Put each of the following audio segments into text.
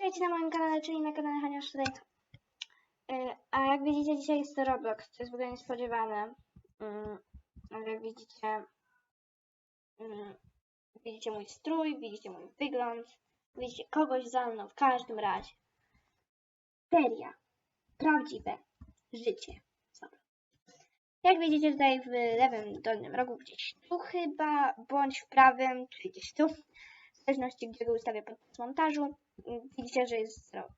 Witajcie na moim kanale, czyli na kanale Hania Szrej. Yy, A jak widzicie, dzisiaj jest to Roblox, co jest w ogóle niespodziewane. Yy, Ale jak widzicie, yy, widzicie mój strój, widzicie mój wygląd, widzicie kogoś za mną w każdym razie. Seria. Prawdziwe życie. Jak widzicie tutaj w lewym dolnym rogu, gdzieś tu chyba, bądź w prawym, czyli gdzieś tu, w zależności gdzie go ustawię podczas montażu, mm, widzicie, że jest 0,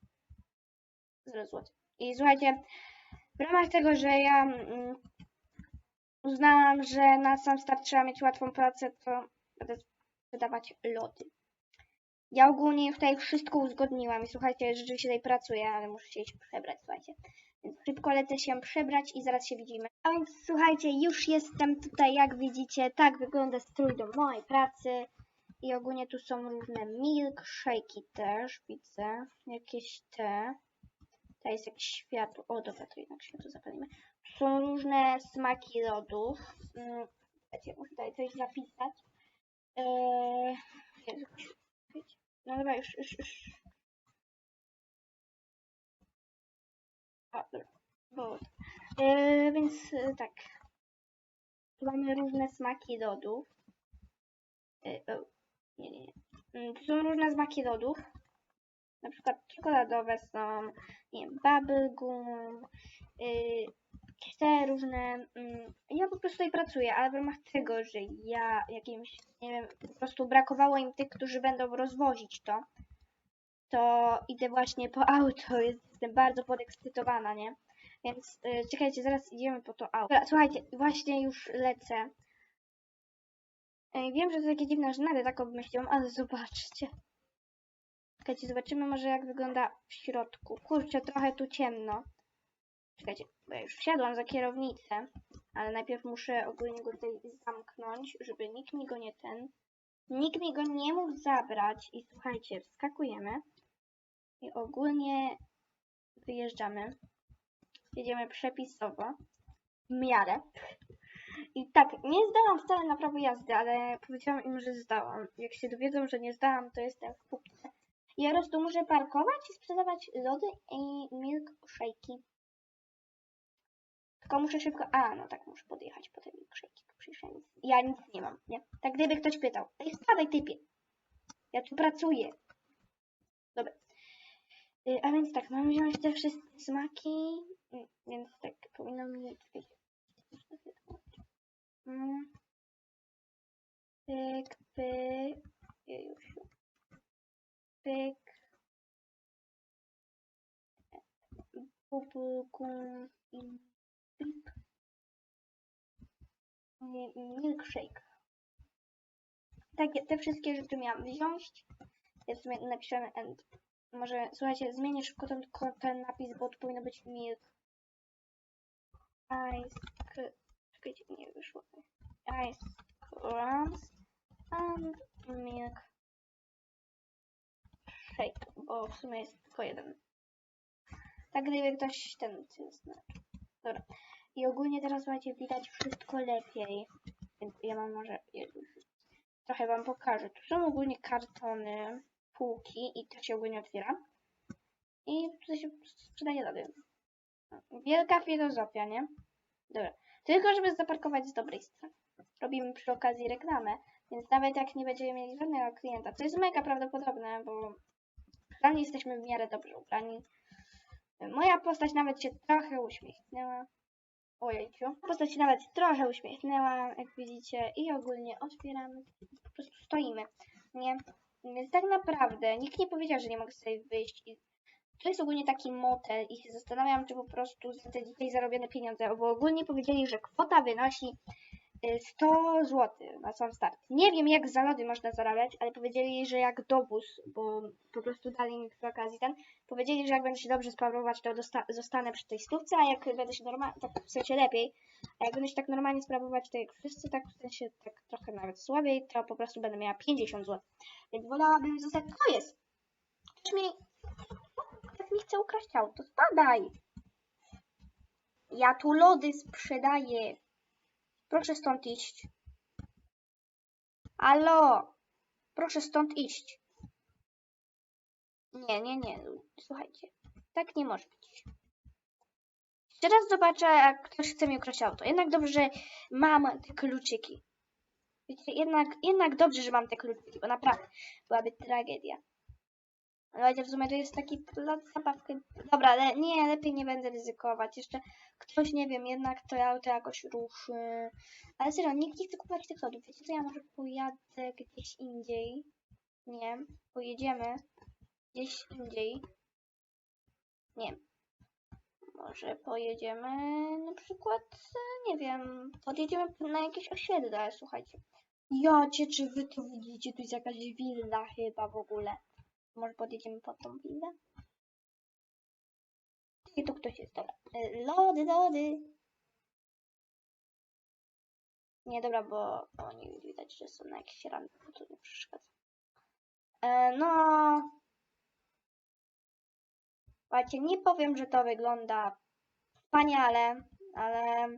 0 zł. I słuchajcie, w ramach tego, że ja mm, uznałam, że na sam start trzeba mieć łatwą pracę, to będę wydawać lody. Ja ogólnie tutaj wszystko uzgodniłam i słuchajcie, rzeczywiście tutaj pracuję, ale muszę się przebrać, słuchajcie. Więc szybko lecę się przebrać i zaraz się widzimy. A więc słuchajcie, już jestem tutaj, jak widzicie, tak wygląda strój do mojej pracy. I ogólnie tu są różne milkshake'i też, widzę. Jakieś te. Tutaj jest jakieś światło. O, dobra, to jednak światło zapalimy. Tu są różne smaki lodów. Mm, Słuchajcie, muszę tutaj coś zapisać. Eee, no dobra, już, już, już. A, dobra. Bo, e, więc e, tak. Tu mamy różne smaki lodów. E, o, nie, nie, nie. Mm, Tu są różne smaki lodów. Na przykład czekoladowe są, nie wiem, bubblegum, yy, te różne. Mm, ja po prostu tutaj pracuję, ale w ramach tego, że ja jakimś, nie wiem, po prostu brakowało im tych, którzy będą rozwozić to, to idę właśnie po auto. Jestem bardzo podekscytowana, nie? Więc yy, czekajcie, zaraz idziemy po to auto. Słuchajcie, właśnie już lecę. Ej, wiem, że to takie dziwne, że nawet tak obmyśliłam, ale zobaczcie. Czekajcie, zobaczymy może jak wygląda w środku. Kurczę, trochę tu ciemno. Czekajcie, bo ja już wsiadłam za kierownicę, ale najpierw muszę ogólnie go tutaj zamknąć, żeby nikt mi go nie ten... Nikt mi go nie mógł zabrać. I słuchajcie, wskakujemy. I ogólnie wyjeżdżamy. Jedziemy przepisowo. W miarę. I tak, nie zdałam wcale na prawo jazdy, ale powiedziałam im, że zdałam. Jak się dowiedzą, że nie zdałam, to jestem w pupce. Ja po prostu muszę parkować i sprzedawać lody i milkshake'i. Tylko muszę szybko... A, no tak, muszę podjechać po te milkshake'i. Przecież ja nic, ja nic nie mam, nie? Tak gdyby ktoś pytał. Ej, spadaj typie. Ja tu pracuję. Dobra. Y, A więc tak, mam wziąć te wszystkie smaki. y, Więc tak, powinno mi... Mm. Pyk, pyk. Jejusiu. Pyk. Bubblegum i. Mi- Milkshake. Takie, te wszystkie rzeczy miałam wziąć. Ja w sumie napiszemy end. Może, słuchajcie, zmienię szybko ten, ten napis, bo tu powinno być milk. Ice. nie wyszło. Ice creams and bo w sumie jest tylko jeden. Tak gdyby ktoś ten na- Dobra. I ogólnie teraz słuchajcie, widać wszystko lepiej. Więc ja mam może trochę wam pokażę. Tu są ogólnie kartony, półki i to się ogólnie otwiera. I tutaj się sprzedaje lody. Wielka filozofia, nie? Dobra. Tylko żeby zaparkować z dobrej strony. Robimy przy okazji reklamę, więc nawet jak nie będziemy mieli żadnego klienta, co jest mega prawdopodobne, bo przynajmniej jesteśmy w miarę dobrze ubrani. Moja postać nawet się trochę uśmiechnęła. Ojejciu. Postać się nawet trochę uśmiechnęła, jak widzicie, i ogólnie otwieramy, po prostu stoimy. Nie? Więc tak naprawdę nikt nie powiedział, że nie mogę sobie wyjść to jest ogólnie taki motel i się zastanawiam, czy po prostu za te dzisiaj zarobione pieniądze, bo ogólnie powiedzieli, że kwota wynosi 100 zł na sam start. Nie wiem, jak za lody można zarabiać, ale powiedzieli, że jak dowóz, bo po prostu dali mi przy okazji ten, powiedzieli, że jak będę się dobrze sprawować, to zostanę przy tej stówce, a jak będę się normalnie, tak w sensie lepiej, a jak będę się tak normalnie sprawować, to jak wszyscy, tak w sensie tak trochę nawet słabiej, to po prostu będę miała 50 zł. Więc wolałabym zostać, co jest? Ktoś mi tak mi chce ukraść auto. Spadaj! Ja tu lody sprzedaję. Proszę stąd iść. Alo! Proszę stąd iść. Nie, nie, nie. Słuchajcie. Tak nie może być. Teraz zobaczę, jak ktoś chce mi ukraść auto. Jednak dobrze, że mam te kluczyki. Wiecie, jednak, jednak dobrze, że mam te kluczyki, bo naprawdę byłaby tragedia. Ale w sumie to jest taki plac zabawki. Dobra, ale nie, lepiej nie będę ryzykować. Jeszcze ktoś, nie wiem, jednak to auto jakoś ruszy. Ale serio, nikt nie chce kupować tych lodów. Wiecie co, ja może pojadę gdzieś indziej. Nie, pojedziemy gdzieś indziej. Nie. Może pojedziemy na przykład, nie wiem, podjedziemy na jakieś osiedle, słuchajcie. Ja cię, czy wy to widzicie? Tu jest jakaś willa chyba w ogóle. Może podjedziemy pod tą willę? I tu ktoś jest, dobra. E, Lody, lody. Nie, dobra, bo oni widać, że są na jakiś randce, bo to nie przeszkadza. E, no... Słuchajcie, nie powiem, że to wygląda wspaniale, ale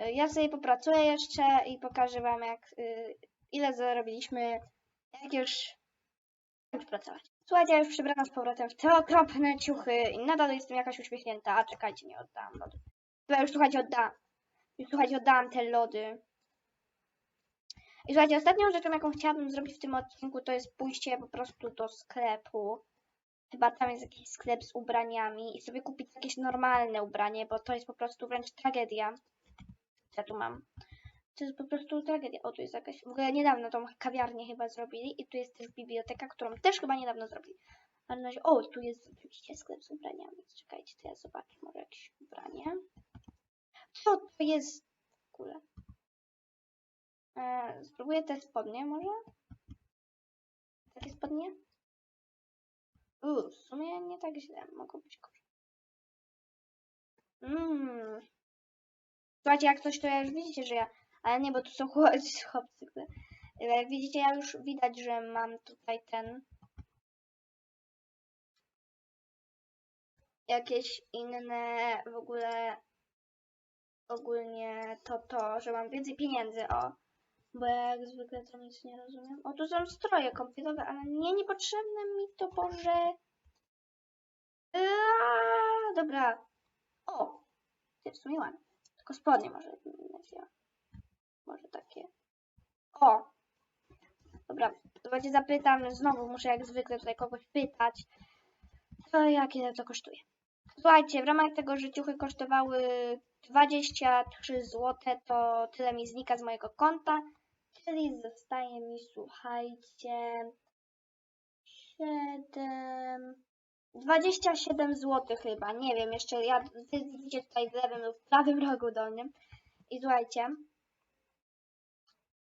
y, ja sobie popracuję jeszcze i pokażę wam, jak y, ile zarobiliśmy, jak już pracować. Słuchajcie, ja już przebrałam z powrotem w te okropne ciuchy i nadal jestem jakaś uśmiechnięta. A czekajcie, nie oddałam lody. Chyba już słuchajcie, oddałam. Już słuchajcie, oddałam te lody. I słuchajcie, ostatnią rzeczą, jaką chciałabym zrobić w tym odcinku, to jest pójście po prostu do sklepu. Chyba tam jest jakiś sklep z ubraniami i sobie kupić jakieś normalne ubranie, bo to jest po prostu wręcz tragedia. Ja tu mam? To jest po prostu tragedia. O, tu jest jakaś. W ogóle niedawno tą kawiarnię chyba zrobili i tu jest też biblioteka, którą też chyba niedawno zrobili. Ale na razie, o, tu jest oczywiście sklep z ubraniami. Czekajcie, to ja zobaczę może jakieś ubranie. Co to jest w ogóle? E, spróbuję te spodnie może? Takie spodnie? Uuu, w sumie nie tak źle, mogą być gorzej. Mmm. Słuchajcie, jak coś to ja już widzicie, że ja... Ale nie, bo tu są chłopcy, Jak widzicie, ja już widać, że mam tutaj ten... Jakieś inne w ogóle... Ogólnie to to, że mam więcej pieniędzy, o. Bo jak zwykle to nic nie rozumiem. O, tu są stroje kąpielowe, ale nie, niepotrzebne mi to, Boże. Eee, dobra. O, ty w sumie. Tylko spodnie może. O. Dobra, to zapytam znowu, muszę jak zwykle tutaj kogoś pytać. To jak ile to kosztuje? Słuchajcie, w ramach tego, że ciuchy kosztowały 23 zł, to tyle mi znika z mojego konta. Czyli zostaje mi, słuchajcie, 7, 27 zł chyba, nie wiem, jeszcze ja, wy widzicie tutaj w lewym lub prawym rogu dolnym. I słuchajcie,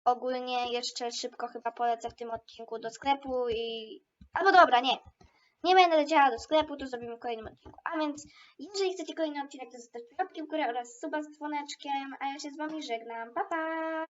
ogólnie jeszcze szybko chyba polecę w tym odcinku do sklepu i... Albo dobra, nie. Nie będę leciała do sklepu, to zrobimy w kolejnym odcinku. A więc, jeżeli chcecie kolejny odcinek, to zostawcie łapki w górę oraz suba z dzwoneczkiem, a ja się z wami żegnam. Pa, pa!